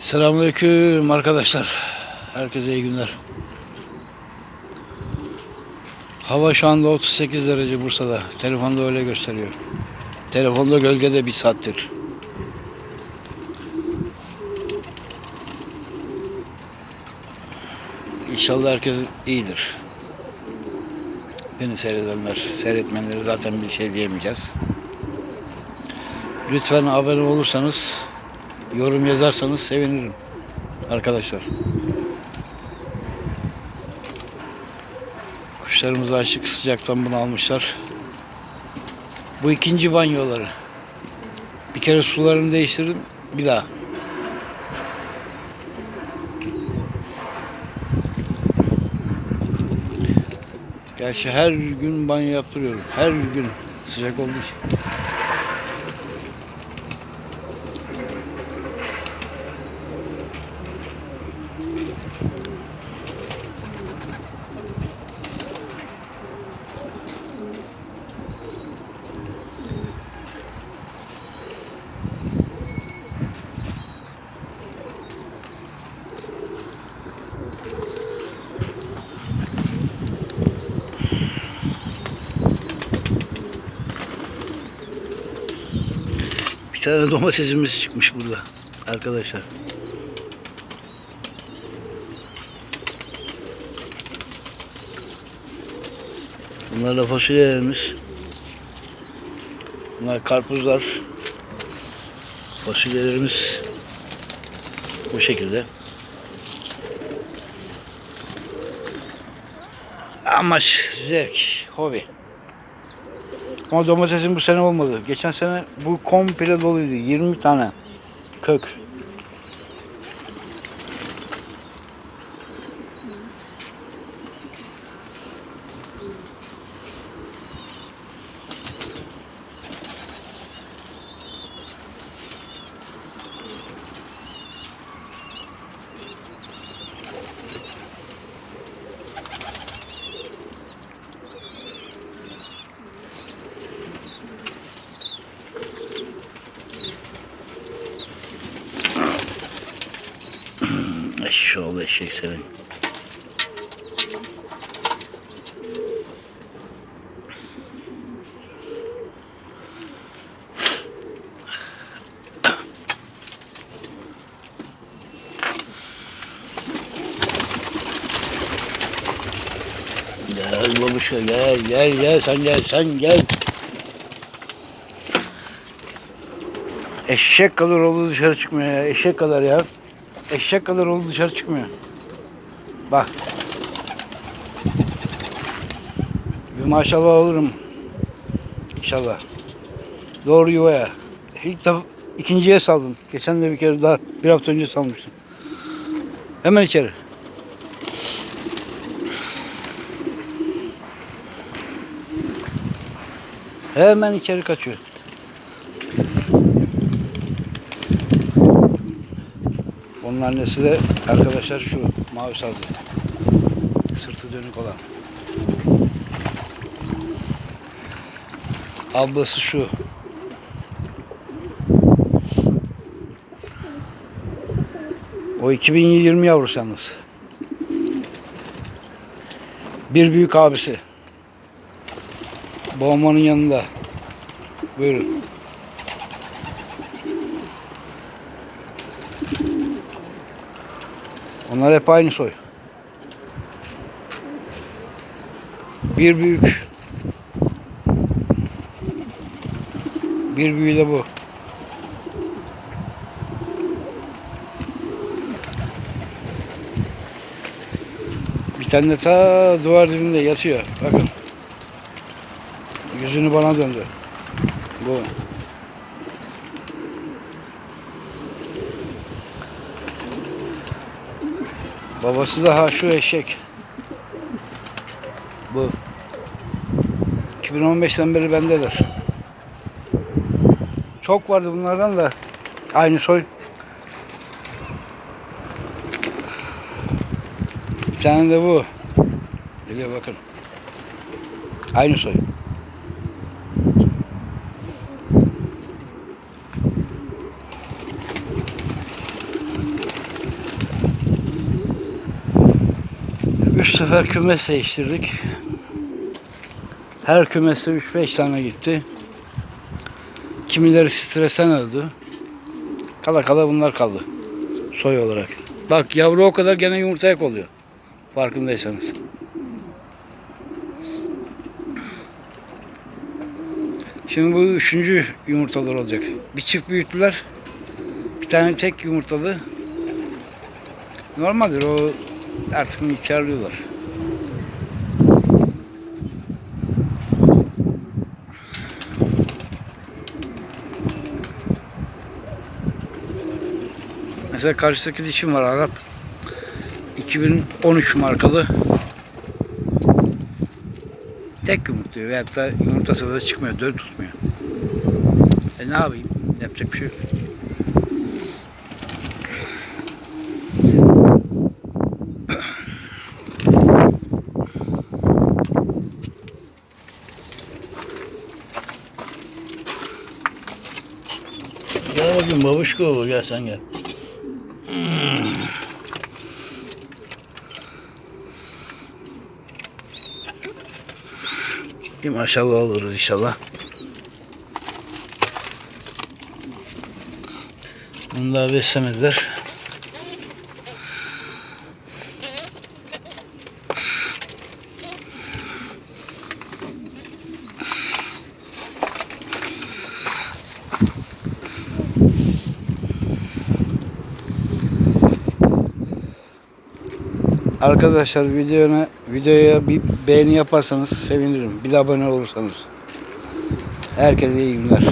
Selamünaleyküm arkadaşlar. Herkese iyi günler. Hava şu anda 38 derece Bursa'da. Telefonda öyle gösteriyor. Telefonda gölgede bir saattir. İnşallah herkes iyidir. Beni seyredenler, seyretmeyenlere zaten bir şey diyemeyeceğiz. Lütfen abone olursanız, yorum yazarsanız sevinirim arkadaşlar. Kuşlarımız açık sıcaktan bunu almışlar. Bu ikinci banyoları. Bir kere sularını değiştirdim, bir daha. Gerçi her gün banyo yaptırıyorum. Her gün sıcak olduğu için. Bir tane domatesimiz çıkmış burada arkadaşlar. Bunlar da fasulyelerimiz. Bunlar karpuzlar. Fasulyelerimiz bu şekilde. Amaç zevk, hobi. Ama domatesin bu sene olmadı. Geçen sene bu komple doluydu. 20 tane kök. Eşşoğlu eşek senin. Gel babuşa gel gel gel sen gel sen gel. Eşek kadar oldu dışarı çıkmıyor ya. Eşek kadar ya. Eşek kadar oldu dışarı çıkmıyor. Bak. Bir maşallah alırım. İnşallah. Doğru yuvaya. İlk defa ikinciye saldım. Geçen de bir kere daha bir hafta önce salmıştım. Hemen içeri. Hemen içeri kaçıyor. Onun annesi de arkadaşlar şu mavi sazlı. Sırtı dönük olan. Ablası şu. O 2020 yavrusu yalnız. Bir büyük abisi. Babamın yanında. Buyurun. Onlar hep aynı soy. Bir büyük. Bir büyüğü de bu. Bir tane de ta duvar dibinde yatıyor. Bakın. Yüzünü bana döndü. Bu. Babası da ha şu eşek. Bu. 2015'ten beri bendedir. Çok vardı bunlardan da. Aynı soy. Bir tane de bu. Geliyor bakın. Aynı soy. Üç sefer kümes değiştirdik. Her kümeste 3-5 tane gitti. Kimileri stresten öldü. Kala kala bunlar kaldı. Soy olarak. Bak yavru o kadar gene yumurtaya oluyor. Farkındaysanız. Şimdi bu üçüncü yumurtalar olacak. Bir çift büyüttüler. Bir tane tek yumurtalı. Normaldir o artık miktarlıyorlar. Mesela karşıdaki dişim var Arap. 2013 markalı. Tek yumurtluyor veyahut da yumurtası da çıkmıyor, döl tutmuyor. E ne yapayım? Yapacak bir şey yok. Gel babuşko gel sen gel. Bir maşallah alırız inşallah. Bunu daha beslemediler. Arkadaşlar videoya, videoya bir beğeni yaparsanız sevinirim. Bir de abone olursanız. Herkese iyi günler.